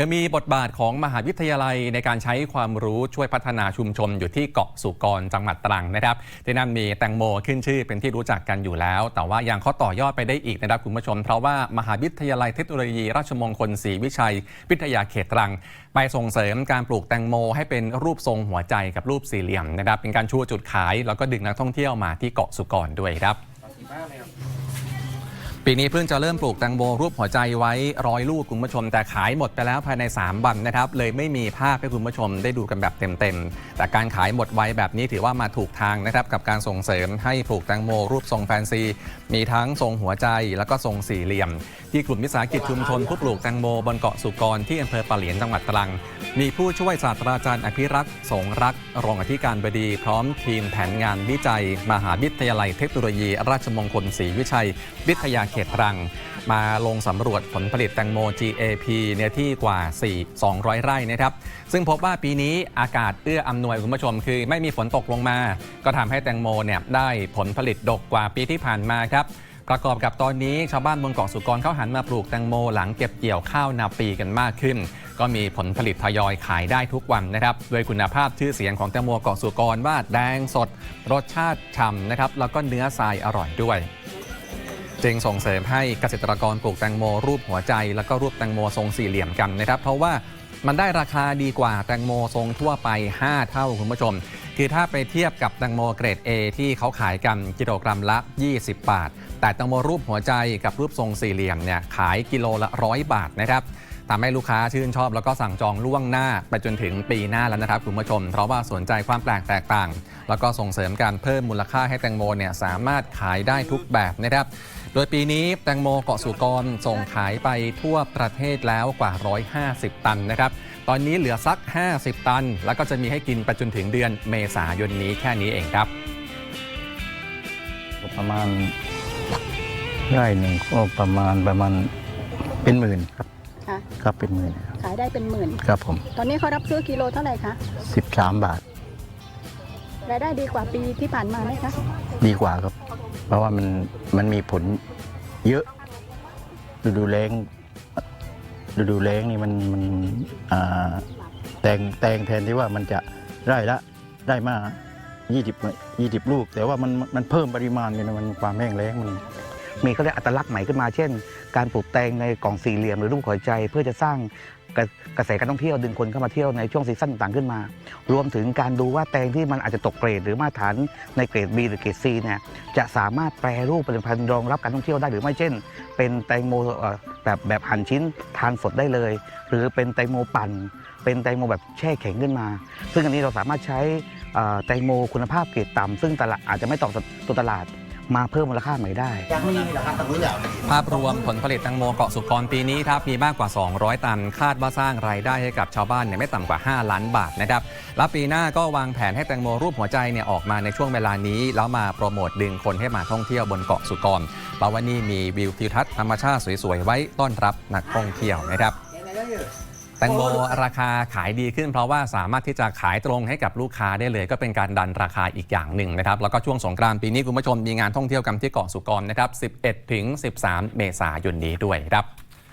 ยังมีบทบาทของมหาวิทยาลัยในการใช้ความรู้ช่วยพัฒนาชุมชนอยู่ที่เกาะสุกรจังหวัดตรังนะครับที่นั่นมีแตงโมขึ้นชื่อเป็นที่รู้จักกันอยู่แล้ว แต่ว่ายังเขาต่อยอดไปได้อีกนะครับคุณผู้ชม เพราะว่ามหาวิทยาลัยเทคโนโลยี ราชมงคลศรีวิชัย วิทยาเขตตรัง ไปส่งเสริมการปลูกแตงโม ให้เป็นรูปทรงหัวใจกับรูปสี่เหลี่ยมนะครับเป็นการชูจุดขาย แล้วก็ดึงนักท่องเที่ยวมาที่เกาะสุกรด้วยครับ ปีนี้เพิ่งจะเริ่มปลูกแตงโมรูปหัวใจไว้ร้อยลูกคุณผู้ชม แต่ขายหมดไปแล้วภายใน 3 วันนะครับ เลยไม่มีภาพให้คุณผู้ชมได้ดูกันแบบเต็มๆ แต่การขายหมดไวแบบนี้ถือว่ามาถูกทางนะครับ กับการส่งเสริมให้ปลูกแตงโมรูปทรงแฟนซี มีทั้งทรงหัวใจแล้วก็ทรงสี่เหลี่ยม ที่กลุ่มวิสาหกิจชุมชนผู้ปลูกแตงโมบนเกาะสุกรที่อำเภอปะเหลียนจังหวัดตรัง มีผู้ช่วยศาสตราจารย์อภิรักษ์สงรักษ์รองอธิการบดี พร้อมทีมแผนงานวิจัย มหาวิทยาลัยเทคโนโลยี ราชมงคลศรีวิชัย วิทยาเขตตรัง มาลงสำรวจผลผลิตแตงโม GAP เนื้อที่กว่า 4 200 ไร่นะครับ ซึ่งพบว่าปีนี้อากาศเอื้ออำนวยคุณผู้ชม คือไม่มีฝนตกลงมา ก็ทำให้แตงโมเนี่ยได้ผลผลิตดกกว่าปีที่ผ่านมาครับประกอบกับตอนนี้ชาวบ้านบนเกาะสุกรเขาหันมาปลูกแตงโมหลังเก็บเกี่ยวข้าวนาปีกันมากขึ้น ก็มีผลผลิตทยอยขายได้ทุกวันนะครับโดยคุณภาพชื่อเสียงของแตงโมเกาะสุกรว่าแดงสด รสชาติฉ่ำนะครับแล้วก็เนื้อทรายอร่อยด้วย จึงส่งเสริมให้เกษตรกรปลูกแตงโมรูปหัวใจ แล้วก็รูปแตงโมทรงสี่เหลี่ยมกันนะครับ เพราะว่ามันได้ราคาดีกว่าแตงโมทรงทั่วไป 5 เท่าคุณผู้ชม คือถ้าไปเทียบกับแตงโมเกรด A ที่เขาขายกันกิโลกรัมละ 20 บาท แต่แตงโมรูปหัวใจกับรูปทรงสี่เหลี่ยมเนี่ยขายกิโลละร้อยบาทนะครับ ทำให้ลูกค้าชื่นชอบ แล้วก็สั่งจองล่วงหน้าไปจนถึงปีหน้าแล้วนะครับคุณผู้ชม เพราะว่าสนใจความแปลกแตกต่าง แล้วก็ส่งเสริมการเพิ่มมูลค่าให้แตงโมเนี่ยสามารถขายได้ทุกแบบนะครับโดยปีนี้แตงโมเกาะสุกรส่งขายไปทั่วประเทศแล้วกว่า 150 ตันนะครับ ตอนนี้เหลือสัก 50 ตัน แล้วก็จะมีให้กินไปจนถึงเดือนเมษายนนี้แค่นี้เองครับ ประมาณไร่หนึ่งก็ประมาณประมาณเป็นหมื่นครับ ค่ะครับเป็นหมื่นขายได้เป็นหมื่น ครับผมตอนนี้เขารับซื้อกิโลเท่าไหร่คะ13 บาทรายได้ดีกว่าปีที่ผ่านมาไหมคะ ดีกว่าครับ เพราะว่ามันมันมีผลเยอะฤดูแล้งฤดูแล้งนี่มันมันอ่าแตงแตงแทนที่ว่ามันจะไร่ละได้มา 20 20 ลูก แต่ว่ามันมันเพิ่มปริมาณเนี่ยนะมันความแห้งแล้งมัน มีเขาเรียกอัตลักษณ์ใหม่ขึ้นมาเช่น การปลูกแตงในกล่องสี่เหลี่ยมหรือรูปหัวใจ เพื่อจะสร้างกระกระแสการท่องเที่ยวดึงคนเข้ามาเที่ยวในช่วงซีซั่นต่างๆขึ้นมา รวมถึงการดูว่าแตงที่มันอาจจะตกเกรด หรือมาตรฐานในเกรด B หรือเกรด C เนี่ยจะสามารถแปรรูปผลิตภัณฑ์รองรับการท่องเที่ยวได้หรือไม่เช่น เป็นแตงโมแบบแบบหั่นชิ้นทานสดได้เลย หรือเป็นแตงโมปั่น เป็นแตงโมแบบแช่แข็งขึ้นมา ซึ่งอันนี้เราสามารถใช้แตงโมคุณภาพเกรดต่ำซึ่งตลาดอาจจะไม่ตอบตัวตลาด มาเพิ่มมูลค่าใหม่ได้ ภาพรวมผลผลิตแตงโมเกาะสุกรปีนี้ครับมีมากกว่า 200 ตัน คาดว่าสร้างรายได้ให้กับชาวบ้านเนี่ยไม่ต่ำกว่า 5 ล้านบาทนะครับแล้วปีหน้าก็วางแผนให้แตงโมรูปหัวใจเนี่ยออกมาในช่วงเวลานี้ แล้วมาโปรโมทดึงคนให้มาท่องเที่ยวบนเกาะสุกรเพราะว่านี่มีวิวทิวทัศน์ธรรมชาติสวยๆไว้ต้อนรับนักท่องเที่ยวนะครับ แตงโมราคาขายดีขึ้น เพราะว่าสามารถที่จะขายตรงให้กับลูกค้าได้เลย ก็เป็นการดันราคาอีกอย่างหนึ่งนะครับ แล้วก็ช่วงสงกรานต์ปีนี้คุณผู้ชมมีงานท่องเที่ยวกันที่เกาะสุกรนะครับ 11 ถึง 13 เมษายนนี้ด้วยครับ